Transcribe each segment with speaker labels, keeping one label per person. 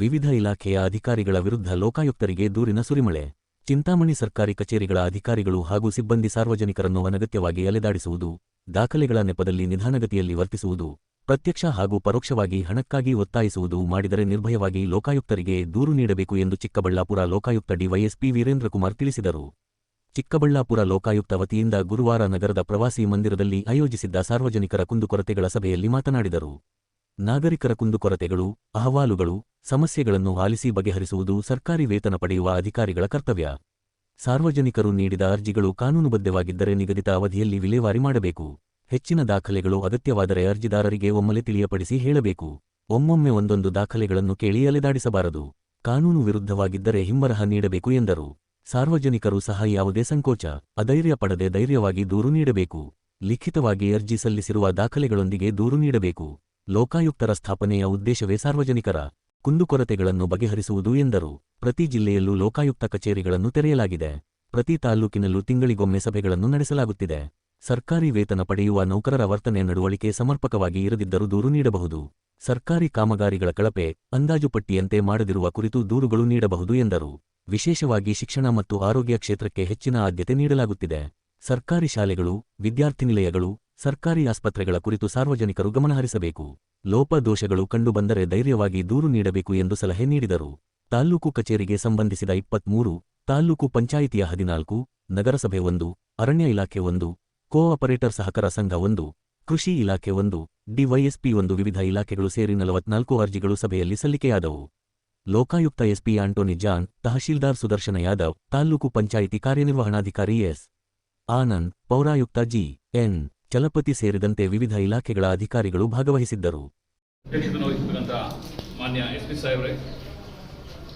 Speaker 1: ವಿವಿಧ ಇಲಾಖೆಯ ಅಧಿಕಾರಿಗಳ ವಿರುದ್ಧ ಲೋಕಾಯುಕ್ತರಿಗೆ ದೂರಿನ ಸುರಿಮಳೆ. ಚಿಂತಾಮಣಿ ಸರ್ಕಾರಿ ಕಚೇರಿಗಳ ಅಧಿಕಾರಿಗಳು ಹಾಗೂ ಸಿಬ್ಬಂದಿ ಸಾರ್ವಜನಿಕರನ್ನು ಅನಗತ್ಯವಾಗಿ ಅಲೆದಾಡಿಸುವುದು, ದಾಖಲೆಗಳ ನೆಪದಲ್ಲಿ ನಿಧಾನಗತಿಯಲ್ಲಿ ವರ್ತಿಸುವುದು, ಪ್ರತ್ಯಕ್ಷ ಹಾಗೂ ಪರೋಕ್ಷವಾಗಿ ಹಣಕ್ಕಾಗಿ ಒತ್ತಾಯಿಸುವುದು ಮಾಡಿದರೆ ನಿರ್ಭಯವಾಗಿ ಲೋಕಾಯುಕ್ತರಿಗೆ ದೂರು ನೀಡಬೇಕು ಎಂದು ಚಿಕ್ಕಬಳ್ಳಾಪುರ ಲೋಕಾಯುಕ್ತ ಡಿವೈಎಸ್ಪಿ ವೀರೇಂದ್ರಕುಮಾರ್ ತಿಳಿಸಿದರು. ಚಿಕ್ಕಬಳ್ಳಾಪುರ ಲೋಕಾಯುಕ್ತ ವತಿಯಿಂದ ಗುರುವಾರ ನಗರದ ಪ್ರವಾಸಿ ಮಂದಿರದಲ್ಲಿ ಆಯೋಜಿಸಿದ್ದ ಸಾರ್ವಜನಿಕರ ಕುಂದುಕೊರತೆಗಳ ಸಭೆಯಲ್ಲಿ ಮಾತನಾಡಿದರು. ನಾಗರಿಕರ ಕುಂದುಕೊರತೆಗಳು, ಅಹವಾಲುಗಳು, ಸಮಸ್ಯೆಗಳನ್ನು ಆಲಿಸಿ ಬಗೆಹರಿಸುವುದು ಸರ್ಕಾರಿ ವೇತನ ಪಡೆಯುವ ಅಧಿಕಾರಿಗಳ ಕರ್ತವ್ಯ. ಸಾರ್ವಜನಿಕರು ನೀಡಿದ ಅರ್ಜಿಗಳು ಕಾನೂನುಬದ್ಧವಾಗಿದ್ದರೆ ನಿಗದಿತ ಅವಧಿಯಲ್ಲಿ ವಿಲೇವಾರಿ ಮಾಡಬೇಕು. ಹೆಚ್ಚಿನ ದಾಖಲೆಗಳು ಅಗತ್ಯವಾದರೆ ಅರ್ಜಿದಾರರಿಗೆ ಒಮ್ಮೆಲೆ ತಿಳಿಯಪಡಿಸಿ ಹೇಳಬೇಕು. ಒಮ್ಮೊಮ್ಮೆ ಒಂದೊಂದು ದಾಖಲೆಗಳನ್ನು ಕೇಳಿ ಅಲೆದಾಡಿಸಬಾರದು. ಕಾನೂನು ವಿರುದ್ಧವಾಗಿದ್ದರೆ ಹಿಮ್ಮರಹ ನೀಡಬೇಕು ಎಂದರು. ಸಾರ್ವಜನಿಕರು ಸಹ ಯಾವುದೇ ಸಂಕೋಚ, ಅಧೈರ್ಯ ಪಡದೆ ಧೈರ್ಯವಾಗಿ ದೂರು ನೀಡಬೇಕು. ಲಿಖಿತವಾಗಿ ಅರ್ಜಿ ಸಲ್ಲಿಸಿರುವ ದಾಖಲೆಗಳೊಂದಿಗೆ ದೂರು ನೀಡಬೇಕು. ಲೋಕಾಯುಕ್ತರ ಸ್ಥಾಪನೆಯ ಉದ್ದೇಶವೇ ಸಾರ್ವಜನಿಕರ ಕುಂದುಕೊರತೆಗಳನ್ನು ಬಗೆಹರಿಸುವುದು ಎಂದರು. ಪ್ರತಿ ಜಿಲ್ಲೆಯಲ್ಲೂ ಲೋಕಾಯುಕ್ತ ಕಚೇರಿಗಳನ್ನು ತೆರೆಯಲಾಗಿದೆ. ಪ್ರತಿ ತಾಲ್ಲೂಕಿನಲ್ಲೂ ತಿಂಗಳಿಗೊಮ್ಮೆ ಸಭೆಗಳನ್ನು ನಡೆಸಲಾಗುತ್ತಿದೆ. ಸರ್ಕಾರಿ ವೇತನ ಪಡೆಯುವ ನೌಕರರ ವರ್ತನೆ ನಡವಳಿಕೆ ಸಮರ್ಪಕವಾಗಿ ಇರದಿದ್ದರೂ ದೂರು ನೀಡಬಹುದು. ಸರ್ಕಾರಿ ಕಾಮಗಾರಿಗಳ ಕಳಪೆ, ಅಂದಾಜು ಪಟ್ಟಿಯಂತೆ ಮಾಡದಿರುವ ಕುರಿತು ದೂರುಗಳು ನೀಡಬಹುದು ಎಂದರು. ವಿಶೇಷವಾಗಿ ಶಿಕ್ಷಣ ಮತ್ತು ಆರೋಗ್ಯ ಕ್ಷೇತ್ರಕ್ಕೆ ಹೆಚ್ಚಿನ ಆದ್ಯತೆ ನೀಡಲಾಗುತ್ತಿದೆ. ಸರ್ಕಾರಿ ಶಾಲೆಗಳು, ವಿದ್ಯಾರ್ಥಿನಿಲಯಗಳು ಸರ್ಕಾರಿ ಆಸ್ಪತ್ರೆಗಳ ಕುರಿತು ಸಾರ್ವಜನಿಕರು ಗಮನಹರಿಸಬೇಕು ಲೋಪದೋಷಗಳು ಕಂಡುಬಂದರೆ ಧೈರ್ಯವಾಗಿ ದೂರು ನೀಡಬೇಕು ಎಂದು ಸಲಹೆ ನೀಡಿದರು. ತಾಲ್ಲೂಕು ಕಚೇರಿಗೆ ಸಂಬಂಧಿಸಿದ ಇಪ್ಪತ್ಮೂರು, ತಾಲ್ಲೂಕು ಪಂಚಾಯಿತಿಯ ಹದಿನಾಲ್ಕು, ನಗರಸಭೆ ಒಂದು, ಅರಣ್ಯ ಇಲಾಖೆ ಒಂದು, ಕೋಆಪರೇಟರ್ ಸಹಕಾರ ಸಂಘ ಒಂದು, ಕೃಷಿ ಇಲಾಖೆ ಒಂದು, ಡಿವೈಎಸ್ಪಿ ಒಂದು ವಿವಿಧ ಇಲಾಖೆಗಳು ಸೇರಿ ನಲವತ್ನಾಲ್ಕು ಅರ್ಜಿಗಳು ಸಭೆಯಲ್ಲಿ ಸಲ್ಲಿಕೆಯಾದವು. ಲೋಕಾಯುಕ್ತ ಎಸ್ಪಿ ಆಂಟೋನಿ ಜಾನ್, ತಹಶೀಲ್ದಾರ್ ಸುದರ್ಶನ ಯಾದವ್, ತಾಲ್ಲೂಕು ಪಂಚಾಯಿತಿ ಕಾರ್ಯನಿರ್ವಹಣಾಧಿಕಾರಿ ಎಸ್. ಆನಂದ್, ಪೌರಾಯುಕ್ತ ಜಿ. ಎನ್. ಚಲಪತಿ ಸೇರಿದಂತೆ ವಿವಿಧ ಇಲಾಖೆಗಳ ಅಧಿಕಾರಿಗಳು ಭಾಗವಹಿಸಿದ್ದರು.
Speaker 2: ಮಾನ್ಯ ಎಸ್ ಪಿ ಸಾಹೇಬ್ರೆ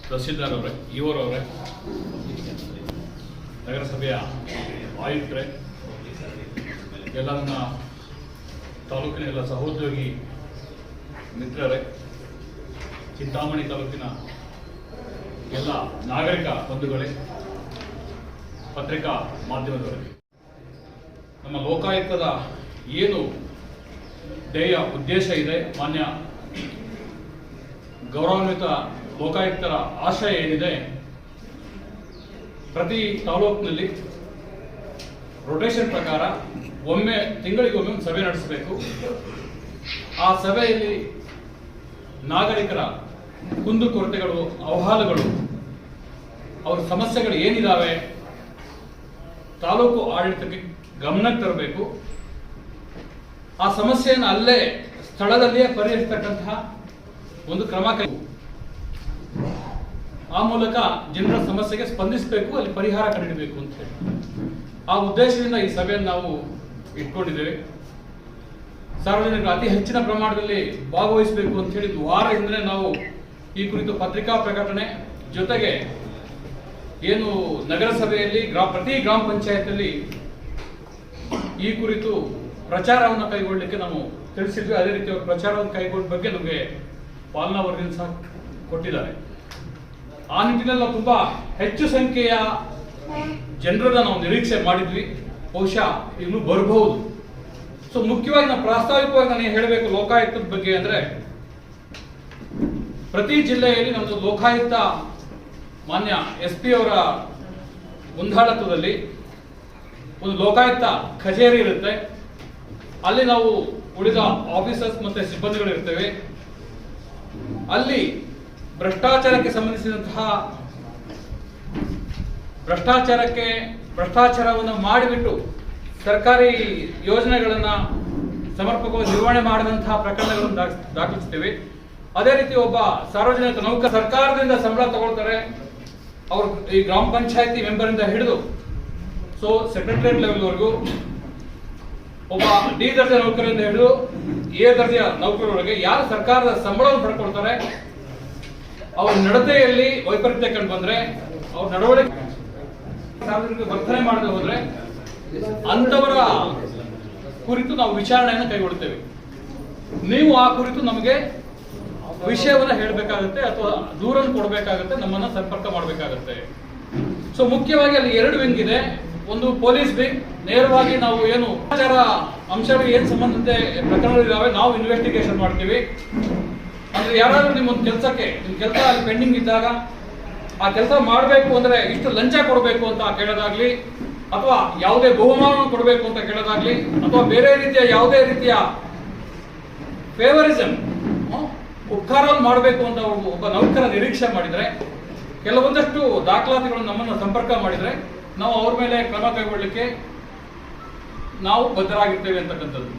Speaker 2: ತಹಸೀಲ್ದಾರ್ ಅವರೇ ಇವರ್ ಅವರೇ, ನಗರಸಭೆಯ ಆಯುಕ್ತರೇ ಎಲ್ಲ ನನ್ನ ತಾಲೂಕಿನ ಎಲ್ಲ ಸಹೋದ್ಯೋಗಿ ಮಿತ್ರರೇ, ಚಿಂತಾಮಣಿ ತಾಲೂಕಿನ ಎಲ್ಲ ನಾಗರಿಕ ಬಂಧುಗಳೇ, ಪತ್ರಿಕಾ ಮಾಧ್ಯಮದವರೇ. ನಮ್ಮ ಲೋಕಾಯುಕ್ತದ ಏನು ಧ್ಯೇಯ, ಉದ್ದೇಶ ಇದೆ, ಮಾನ್ಯ ಗೌರವಾನ್ವಿತ ಲೋಕಾಯುಕ್ತರ ಆಶಯ ಏನಿದೆ, ಪ್ರತಿ ತಾಲೂಕಿನಲ್ಲಿ ರೊಟೇಷನ್ ಪ್ರಕಾರ ಒಮ್ಮೆ ತಿಂಗಳಿಗೊಮ್ಮೆ ಒಂದು ಸಭೆ ನಡೆಸಬೇಕು. ಆ ಸಭೆಯಲ್ಲಿ ನಾಗರಿಕರ ಕುಂದುಕೊರತೆಗಳು ಅವಹಾಲುಗಳು, ಅವರ ಸಮಸ್ಯೆಗಳು ಏನಿದ್ದಾವೆ ತಾಲೂಕು ಆಡಳಿತಕ್ಕೆ ಗಮನಕ್ಕೆ ತರಬೇಕು. ಆ ಸಮಸ್ಯೆಯನ್ನು ಅಲ್ಲೇ ಸ್ಥಳದಲ್ಲಿಯೇ ಪರಿಹರಿಸ್ತಕ್ಕಂತಹ ಒಂದು ಕ್ರಮ ಕೈ ಆ ಮೂಲಕ ಜನರ ಸಮಸ್ಯೆಗೆ ಸ್ಪಂದಿಸಬೇಕು, ಅಲ್ಲಿ ಪರಿಹಾರ ಕಂಡುಹಿಡಬೇಕು ಅಂತ ಹೇಳಿ. ಆ ಉದ್ದೇಶದಿಂದ ಈ ಸಭೆಯನ್ನು ನಾವು ಇಟ್ಕೊಂಡಿದ್ದೇವೆ. ಸಾರ್ವಜನಿಕರು ಅತಿ ಹೆಚ್ಚಿನ ಪ್ರಮಾಣದಲ್ಲಿ ಭಾಗವಹಿಸಬೇಕು ಅಂತ ಹೇಳಿ ವಾರ ಹಿಂದೆ ನಾವು ಈ ಕುರಿತು ಪತ್ರಿಕಾ ಪ್ರಕಟಣೆ ಜೊತೆಗೆ ಏನು ನಗರಸಭೆಯಲ್ಲಿ ಗ್ರಾ ಪ್ರತಿ ಗ್ರಾಮ ಪಂಚಾಯತಲ್ಲಿ ಈ ಕುರಿತು ಪ್ರಚಾರವನ್ನು ಕೈಗೊಳ್ಳಲಿಕ್ಕೆ ನಾವು ತಿಳಿಸಿದ್ವಿ. ಅದೇ ರೀತಿ ಅವರು ಪ್ರಚಾರವನ್ನು ಕೈಗೊಂಡ ಬಗ್ಗೆ ನಮಗೆ ಪಾಲನಾ ವರದಿಯನ್ನು ಸಹ ಕೊಟ್ಟಿದ್ದಾರೆ. ಆ ನಿಟ್ಟಿನಲ್ಲಿ ನಾವು ತುಂಬಾ ಹೆಚ್ಚು ಸಂಖ್ಯೆಯ ಜನರನ್ನು ನಾವು ನಿರೀಕ್ಷೆ ಮಾಡಿದ್ವಿ. ಬಹುಶಃ ಇನ್ನು ಬರಬಹುದು. ಸೊ ಮುಖ್ಯವಾಗಿ ನಾವು ಪ್ರಾಸ್ತಾವಿಕವಾಗಿ ನಾನು ಹೇಳಬೇಕು ಲೋಕಾಯುಕ್ತದ ಬಗ್ಗೆ ಅಂದ್ರೆ, ಪ್ರತಿ ಜಿಲ್ಲೆಯಲ್ಲಿ ನಮ್ಮದು ಲೋಕಾಯುಕ್ತ ಮಾನ್ಯ ಎಸ್ ಪಿ ಅವರ ಮುಂದಾಳತ್ವದಲ್ಲಿ ಒಂದು ಲೋಕಾಯುಕ್ತ ಕಚೇರಿ ಇರುತ್ತೆ. ಅಲ್ಲಿ ನಾವು ಉಳಿದ ಆಫೀಸರ್ಸ್ ಮತ್ತೆ ಸಿಬ್ಬಂದಿಗಳು ಇರ್ತೇವೆ ಅಲ್ಲಿ ಭ್ರಷ್ಟಾಚಾರಕ್ಕೆ ಸಂಬಂಧಿಸಿದಂತಹ ಭ್ರಷ್ಟಾಚಾರಕ್ಕೆ ಭ್ರಷ್ಟಾಚಾರವನ್ನು ಮಾಡಿಬಿಟ್ಟು ಸರ್ಕಾರಿ ಯೋಜನೆಗಳನ್ನ ಸಮರ್ಪಕವಾಗಿ ನಿರ್ವಹಣೆ ಮಾಡಿದಂತಹ ಪ್ರಕರಣಗಳನ್ನು ದಾಖಲಿಸ್ತೇವೆ ಅದೇ ರೀತಿ ಒಬ್ಬ ಸಾರ್ವಜನಿಕ ನೌಕರ ಸರ್ಕಾರದಿಂದ ಸಂಬಳ ತಗೊಳ್ತಾರೆ. ಅವರು ಈ ಗ್ರಾಮ ಪಂಚಾಯತಿ ಮೆಂಬರ್ ಇಂದ ಹಿಡಿದು ಸೊ ಸೆಕ್ರೆಟರಿಯೇಟ್ ಲೆವೆಲ್ವರೆಗೂ ಒಬ್ಬ ಡಿ ದರ್ಜೆ ನೌಕರರಿಂದ ಹಿಡಿದು ಎ ದರ್ಜೆಯ ನೌಕರರವರೆಗೆ ಯಾರು ಸರ್ಕಾರದ ಸಂಬಳವನ್ನು ಪಡ್ಕೊಳ್ತಾರೆ, ಅವ್ರ ನಡತೆಯಲ್ಲಿ ವೈಪರೀತ್ಯ ಕಂಡು ಬಂದ್ರೆ, ಅವ್ರ ನಡವಳಿಕೆ ಸಾರ್ವಜನಿಕ ವರ್ತನೆ ಮಾಡದೆ ಹೋದ್ರೆ ಅಂತವರ ಕುರಿತು ನಾವು ವಿಚಾರಣೆಯನ್ನು ಕೈಗೊಳ್ಳುತ್ತೇವೆ ನೀವು ಆ ಕುರಿತು ನಮಗೆ ವಿಷಯವನ್ನ ಹೇಳಬೇಕಾಗುತ್ತೆ ಅಥವಾ ದೂರನ್ನು ಕೊಡಬೇಕಾಗುತ್ತೆ, ನಮ್ಮನ್ನ ಸಂಪರ್ಕ ಮಾಡಬೇಕಾಗುತ್ತೆ. ಸೊ ಮುಖ್ಯವಾಗಿ ಅಲ್ಲಿ ಎರಡು ವಿಂಗ್ ಇದೆ. ಒಂದು ಪೊಲೀಸ್ ವಿಂಗ್ ನೇರವಾಗಿ ನಾವು ಏನು ಆಚಾರ ಅಂಶಗಳಿಗೆ ಏನು ಸಂಬಂಧಿತ ಪ್ರಕರಣಗಳಿದ್ದಾವೆ ನಾವು ಇನ್ವೆಸ್ಟಿಗೇಷನ್ ಮಾಡ್ತೀವಿ. ಅಂದ್ರೆ ಯಾರಾದರೂ ನಿಮ್ಮ ಒಂದು ಕೆಲಸಕ್ಕೆ ನಿಮ್ಮ ಕೆಲಸ ಅಲ್ಲಿ ಪೆಂಡಿಂಗ್ ಇದ್ದಾಗ, ಆ ಕೆಲಸ ಮಾಡಬೇಕು ಅಂದ್ರೆ ಇಷ್ಟು ಲಂಚ ಕೊಡಬೇಕು ಅಂತ ಕೇಳೋದಾಗ್ಲಿ, ಅಥವಾ ಯಾವುದೇ ಬಹುಮಾನ ಕೊಡಬೇಕು ಅಂತ ಕೇಳೋದಾಗ್ಲಿ, ಅಥವಾ ಬೇರೆ ರೀತಿಯ ಯಾವುದೇ ರೀತಿಯ ಫೇವರಿಸಮ್ ಉಪಕಾರ ಮಾಡಬೇಕು ಅಂತ ಒಬ್ಬ ನೌಕರ ನಿರೀಕ್ಷೆ ಮಾಡಿದರೆ, ಕೆಲವೊಂದಷ್ಟು ದಾಖಲಾತಿಗಳನ್ನು ನಮ್ಮನ್ನು ಸಂಪರ್ಕ ಮಾಡಿದ್ರೆ ನಾವು ಅವ್ರ ಮೇಲೆ ಕ್ರಮ ಕೈಗೊಳ್ಳಲಿಕ್ಕೆ ನಾವು ಬದ್ಧರಾಗಿರ್ತೇವೆ ಅಂತಕ್ಕಂಥದ್ದು.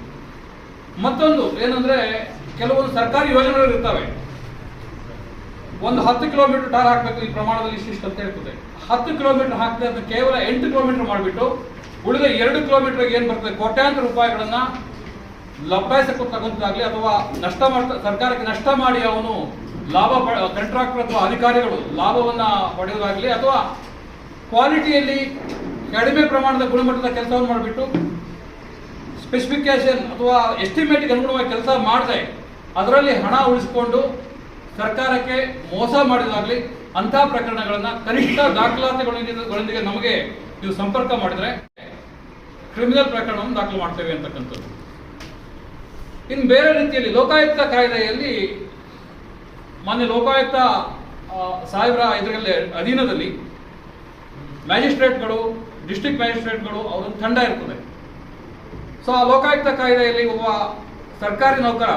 Speaker 2: ಮತ್ತೊಂದು ಏನಂದ್ರೆ ಕೆಲವೊಂದು ಸರ್ಕಾರಿ ಯೋಜನೆಗಳು ಇರ್ತವೆ. ಒಂದು ಹತ್ತು ಕಿಲೋಮೀಟರ್ ಟಾರ್ ಹಾಕಬೇಕು ಈ ಪ್ರಮಾಣದಲ್ಲಿ ಇಷ್ಟಿಷ್ಟು ಅಂತ ಹೇಳ್ತದೆ. ಹತ್ತು ಕಿಲೋಮೀಟರ್ ಹಾಕ್ತದೆ ಅಂತ ಕೇವಲ ಎಂಟು ಕಿಲೋಮೀಟರ್ ಮಾಡಿಬಿಟ್ಟು ಉಳಿದ ಎರಡು ಕಿಲೋಮೀಟರ್ ಏನ್ ಬರ್ತದೆ? ಕೋಟ್ಯಾಂತರ ರೂಪಾಯಿಗಳನ್ನ ಲಭಾಯಿಸಕ್ಕೆ ತಗೊಂತಾಗ್ಲಿ ಅಥವಾ ನಷ್ಟ ಮಾಡ್ತಾ, ಸರ್ಕಾರಕ್ಕೆ ನಷ್ಟ ಮಾಡಿ ಅವನು ಲಾಭ ಕಂಟ್ರಾಕ್ಟರ್ ಅಥವಾ ಅಧಿಕಾರಿಗಳು ಲಾಭವನ್ನ ಪಡೆಯೋದಾಗ್ಲಿ ಅಥವಾ ಕ್ವಾಲಿಟಿಯಲ್ಲಿ ಕಡಿಮೆ ಪ್ರಮಾಣದ ಗುಣಮಟ್ಟದ ಕೆಲಸವನ್ನು ಮಾಡಿಬಿಟ್ಟು ಸ್ಪೆಸಿಫಿಕೇಶನ್ ಅಥವಾ ಎಸ್ಟಿಮೇಟ್ಗೆ ಅನುಗುಣವಾಗಿ ಕೆಲಸ ಮಾಡದೆ ಅದರಲ್ಲಿ ಹಣ ಉಳಿಸಿಕೊಂಡು ಸರ್ಕಾರಕ್ಕೆ ಮೋಸ ಮಾಡಿದಾಗಲಿ ಅಂತಹ ಪ್ರಕರಣಗಳನ್ನು ಕನಿಷ್ಠ ದಾಖಲಾತಿಗಳೊಂದಿಗೆ ನಮಗೆ ನೀವು ಸಂಪರ್ಕ ಮಾಡಿದರೆ ಕ್ರಿಮಿನಲ್ ಪ್ರಕರಣವನ್ನು ದಾಖಲು ಮಾಡ್ತೇವೆ ಅಂತಕ್ಕಂಥದ್ದು. ಇನ್ನು ಬೇರೆ ರೀತಿಯಲ್ಲಿ ಲೋಕಾಯುಕ್ತ ಕಾಯ್ದೆಯಲ್ಲಿ ಮಾನ್ಯ ಲೋಕಾಯುಕ್ತ ಸಾಹೇಬರ ಇದರಲ್ಲಿ ಅಧೀನದಲ್ಲಿ ಮ್ಯಾಜಿಸ್ಟ್ರೇಟ್ಗಳು, ಡಿಸ್ಟ್ರಿಕ್ಟ್ ಮ್ಯಾಜಿಸ್ಟ್ರೇಟ್ಗಳು ಅವರೊಂದು ತಂಡ ಇರ್ತದೆ. ಸೊ ಆ ಲೋಕಾಯುಕ್ತ ಕಾಯ್ದೆಯಲ್ಲಿ ಒಬ್ಬ ಸರ್ಕಾರಿ ನೌಕರ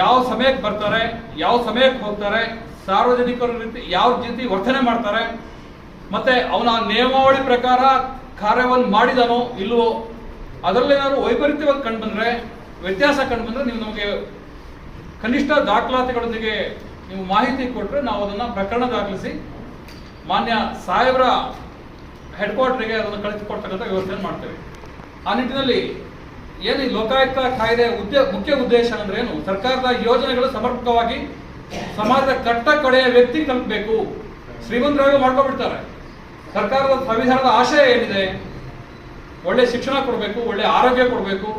Speaker 2: ಯಾವ ಸಮಯಕ್ಕೆ ಬರ್ತಾರೆ, ಯಾವ ಸಮಯಕ್ಕೆ ಹೋಗ್ತಾರೆ, ಸಾರ್ವಜನಿಕರ ರೀತಿ ಯಾವ ರೀತಿ ವರ್ತನೆ ಮಾಡ್ತಾರೆ, ಮತ್ತೆ ಅವನ ನಿಯಮಾವಳಿ ಪ್ರಕಾರ ಕಾರ್ಯವನ್ನು ಮಾಡಿದನೋ ಇಲ್ಲವೋ ಅದರಲ್ಲಿ ನಾನು ವೈಪರೀತ್ಯವಾಗಿ ಕಂಡು ಬಂದರೆ, ವ್ಯತ್ಯಾಸ ಕಂಡು ಬಂದರೆ ನೀವು ನಮಗೆ ಕನಿಷ್ಠ ದಾಖಲಾತಿಗಳೊಂದಿಗೆ ನೀವು ಮಾಹಿತಿ ಕೊಟ್ಟರೆ ನಾವು ಅದನ್ನು ಪ್ರಕರಣ ದಾಖಲಿಸಿ ಮಾನ್ಯ ಸಾಹೇಬರ ಹೆಡ್ ಕ್ವಾರ್ಟರ್ಗೆ ಅದನ್ನು ಕಳಿಸಿಕೊಡ್ತಕ್ಕಂಥ ವ್ಯವಸ್ಥೆಯನ್ನು ಮಾಡ್ತೇವೆ. ಆ ನಿಟ್ಟಿನಲ್ಲಿ ಏನು ಲೋಕಾಯುಕ್ತ ಕಾಯ್ದೆ ಉದ್ದೇ ಮುಖ್ಯ ಉದ್ದೇಶ ಅಂದ್ರೆ ಏನು? ಸರ್ಕಾರದ ಯೋಜನೆಗಳು ಸಮರ್ಪಕವಾಗಿ ಸಮಾಜದ ಕಟ್ಟ ಕಡೆಯ ವ್ಯಕ್ತಿ ತಲುಪಬೇಕು. ಶ್ರೀಮಂತರಾಗಿ ಮಾಡ್ಕೊಬಿಡ್ತಾರೆ ಸರ್ಕಾರದ ಸಂವಿಧಾನದ ಆಶಯ ಏನಿದೆ? ಒಳ್ಳೆ ಶಿಕ್ಷಣ ಕೊಡಬೇಕು, ಒಳ್ಳೆ ಆರೋಗ್ಯ ಕೊಡಬೇಕು,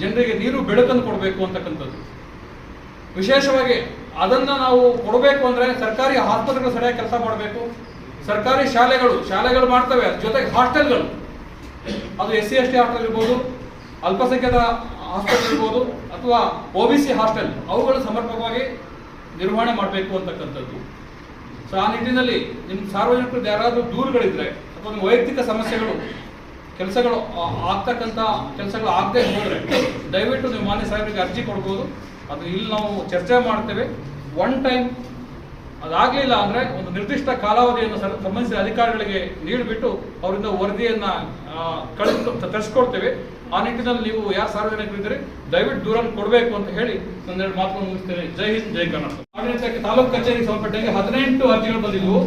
Speaker 2: ಜನರಿಗೆ ನೀರು, ಬೆಳಕನ್ನು ಕೊಡಬೇಕು ಅಂತಕ್ಕಂಥದ್ದು. ವಿಶೇಷವಾಗಿ ಅದನ್ನ ನಾವು ಕೊಡಬೇಕು ಅಂದ್ರೆ ಸರ್ಕಾರಿ ಆಸ್ಪತ್ರೆಗಳು ಸರಿಯಾಗಿ ಕೆಲಸ ಮಾಡಬೇಕು. ಸರ್ಕಾರಿ ಶಾಲೆಗಳು ಶಾಲೆಗಳು ಮಾಡ್ತವೆ, ಅದ್ರ ಜೊತೆಗೆ ಹಾಸ್ಟೆಲ್ಗಳು. ಅದು S C, S T hostel ಇರ್ಬೋದು, ಅಲ್ಪಸಂಖ್ಯಾತ ಹಾಸ್ಟೆಲ್ ಇರ್ಬೋದು, ಅಥವಾ ಒ ಬಿ ಸಿ ಹಾಸ್ಟೆಲ್, ಅವುಗಳು ಸಮರ್ಪಕವಾಗಿ ನಿರ್ವಹಣೆ ಮಾಡಬೇಕು ಅಂತಕ್ಕಂಥದ್ದು. ಸೊ, ಆ ನಿಟ್ಟಿನಲ್ಲಿ ನಿಮ್ಮ ಸಾರ್ವಜನಿಕರು ಯಾರಾದರೂ ದೂರುಗಳಿದ್ರೆ, ಅಥವಾ ನಿಮ್ಮ ವೈಯಕ್ತಿಕ ಸಮಸ್ಯೆಗಳು, ಕೆಲಸಗಳು ಆಗ್ತಕ್ಕಂಥ ಕೆಲಸಗಳು ಆಗದೆ ಹೋದರೆ, ದಯವಿಟ್ಟು ನೀವು ಮಾನ್ಯ ಸಾಹೇಬರಿಗೆ ಅರ್ಜಿ ಕೊಡ್ಬೋದು. ಅದು ಇಲ್ಲಿ ನಾವು ಚರ್ಚೆ ಮಾಡ್ತೇವೆ. ಒನ್ ಟೈಮ್ ಅದಾಗಲಿಲ್ಲ ಅಂದ್ರೆ ಒಂದು ನಿರ್ದಿಷ್ಟ ಕಾಲಾವಧಿಯನ್ನು ಸಂಬಂಧಿಸಿದ ಅಧಿಕಾರಿಗಳಿಗೆ ನೀಡಿಬಿಟ್ಟು ಅವರಿಂದ ವರದಿಯನ್ನ ಕಳಿಸ್ ತರಿಸ್ಕೊಡ್ತೇವೆ. ಆ ನಿಟ್ಟಿನಲ್ಲಿ ನೀವು ಯಾರು ಸಾರ್ವಜನಿಕರಿದ್ದರೆ ದಯವಿಟ್ಟು ದೂರನ್ನು ಕೊಡಬೇಕು ಅಂತ ಹೇಳಿ ಒಂದೆರಡು ಮಾತನ್ನು ಮುಗಿಸ್ತೇನೆ. ಜೈ ಹಿಂದ್, ಜೈ ಕರ್ನಾಟಕ ಆಡಳಿತಕ್ಕೆ ತಾಲೂಕು ಕಚೇರಿಗೆ ಸಂಬಂಧಪಟ್ಟಂಗೆ ಹದಿನೆಂಟು ಅರ್ಜಿಗಳು ಬಂದಿದ್ವು.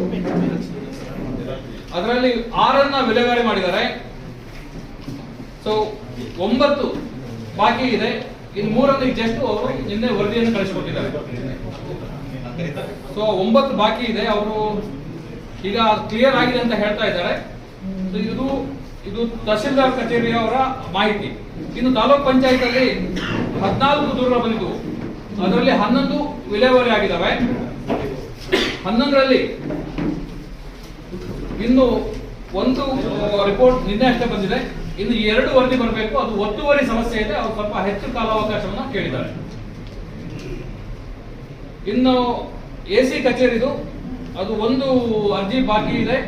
Speaker 2: ಅದರಲ್ಲಿ ಆರನ್ನ ವಿಲೇವಾರಿ ಮಾಡಿದ್ದಾರೆ. ಸೊ ಒಂಬತ್ತು ಬಾಕಿ ಇದೆ. ಇನ್ನು ಮೂರನ್ನು ಜಸ್ಟ್ ನಿನ್ನೆ ವರದಿಯನ್ನು ಕಳಿಸ್ಕೊಟ್ಟಿದ್ದಾರೆ. ಸೊ ಒಂಬತ್ತು ಬಾಕಿ ಇದೆ. ಅವರು ಈಗ ಕ್ಲಿಯರ್ ಆಗಿದೆ ಅಂತ ಹೇಳ್ತಾ ಇದ್ದಾರೆ. ಇದು ಇದು ತಹಸೀಲ್ದಾರ್ ಕಚೇರಿಯವರ ಮಾಹಿತಿ. ಇನ್ನು ತಾಲೂಕ್ ಪಂಚಾಯತ್ ಅಲ್ಲಿ ಹದಿನಾಲ್ಕು ದೂರ ಬಂದಿದ್ದು. ಅದರಲ್ಲಿ ಹನ್ನೊಂದು ವಿಲೇವಾರಿ ಆಗಿದ್ದಾವೆ. ಹನ್ನೊಂದರಲ್ಲಿ ಇನ್ನು ಒಂದು ರಿಪೋರ್ಟ್ ನಿನ್ನೆ ಅಷ್ಟೇ ಬಂದಿದೆ. ಇನ್ನು ಎರಡು ವರದಿ ಬರಬೇಕು, ಅದು ಒತ್ತುವರಿ ಸಮಸ್ಯೆ ಇದೆ, ಅವ್ರು ಸ್ವಲ್ಪ ಹೆಚ್ಚು ಕಾಲಾವಕಾಶವನ್ನು ಕೇಳಿದ್ದಾರೆ. ಇನ್ನು ಎ ಸಿ ಕಚೇರಿದು, ಅದು ಒಂದು ಅರ್ಜಿ ಬಾಕಿ ಇದೆ,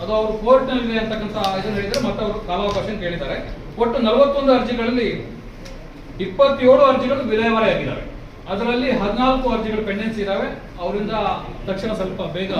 Speaker 2: ಅದು ಅವರು ಕೋರ್ಟ್ನಲ್ಲಿ ಅಂತಕ್ಕಂಥ ಇದನ್ನು ಹೇಳಿದ್ರೆ ಮತ್ತೆ ಅವರು ಕಾಲಾವಕಾಶ ಕೇಳಿದ್ದಾರೆ. ಒಟ್ಟು ನಲವತ್ತೊಂದು ಅರ್ಜಿಗಳಲ್ಲಿ ಇಪ್ಪತ್ತೇಳು ಅರ್ಜಿಗಳು ವಿಲೇವಾರಿ ಆಗಿದ್ದಾವೆ. ಅದರಲ್ಲಿ ಹದಿನಾಲ್ಕು ಅರ್ಜಿಗಳು ಪೆಂಡೆನ್ಸಿ ಇದ್ದಾವೆ ಅವರಿಂದ ತಕ್ಷಣ ಸ್ವಲ್ಪ ಬೇಗ